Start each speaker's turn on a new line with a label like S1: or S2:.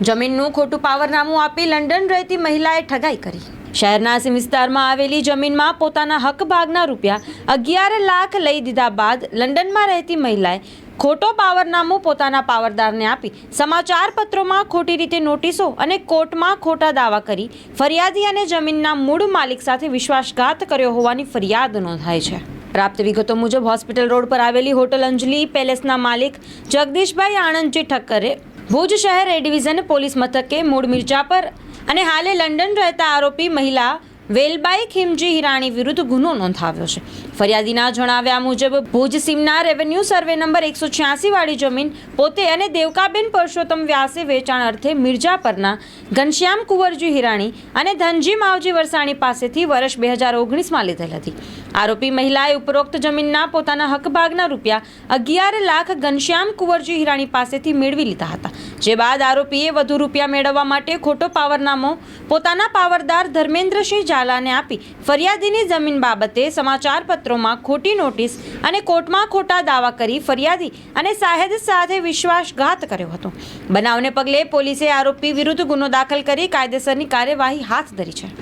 S1: જમીનનું ખોટું પાવરનામું આપી લંડન રહેતી મહિલાએ ઠગાઈ કરી. શહેરના વિસ્તારમાં આવેલી જમીનમાં પોતાના હક ભાગના રૂપિયા અગિયાર લાખ લઈ દીધા બાદ લંડનમાં રહેતી મહિલાએ ખોટો પાવરનામું પોતાના પાવરદારને આપી સમાચાર પત્રોમાં ખોટી રીતે નોટિસો અને કોર્ટમાં ખોટા દાવા કરી ફરિયાદી અને જમીનના મૂળ માલિક સાથે વિશ્વાસઘાત કર્યો હોવાની ફરિયાદ નોંધાઈ છે. પ્રાપ્ત વિગતો મુજબ હોસ્પિટલ રોડ પર આવેલી હોટલ અંજલિ પેલેસના માલિક જગદીશભાઈ આણંદજી ઠક્કરે ભુજ શહેર એ ડિવિઝન પોલીસ મથકે મૂળ મિર્જાપર અને હાલે લંડન રહેતા આરોપી મહિલા વેલબાઈ ખીમજી હિરાણી વિરુદ્ધ ગુનો નોંધાવ્યો છે. ફરિયાદીના જણાવ્યા મુજબ, ભુજ સીમના રેવન્યુ સર્વે નંબર એકસો છ્યાસી વાળી જમીન પોતે અને દેવકાબેન પરસોત્તમ વ્યાસે વેચાણ અર્થે મિર્જાપરના ઘનશ્યામ કુંવરજી હિરાણી અને ધનજી માવજી વરસાણી પાસેથી વર્ષ બે હજાર ઓગણીસમાં લીધેલ હતી. આરોપી મહિલાએ ઉપરોક્ત જમીનના પોતાના હકભાગના રૂપિયા અગિયાર લાખ ઘનશ્યામ કુંવરજી હિરાણી પાસેથી મેળવી લીધા હતા. જે બાદ આરોપીએ વધુ રૂપિયા મેળવવા માટે ખોટો પાવરનામો પોતાના પાવરદાર ધર્મેન્દ્રસિંહ ઝાલાને આપી ફરિયાદીની જમીન બાબતે સમાચાર પત્રોમાં ખોટી નોટિસ અને કોર્ટમાં ખોટા દાવા કરી ફરિયાદી અને સાહેદ સાથે વિશ્વાસઘાત કર્યો હતો. બનાવને પગલે પોલીસે આરોપી વિરુદ્ધ ગુનો દાખલ કરી કાયદેસરની કાર્યવાહી હાથ ધરી છે.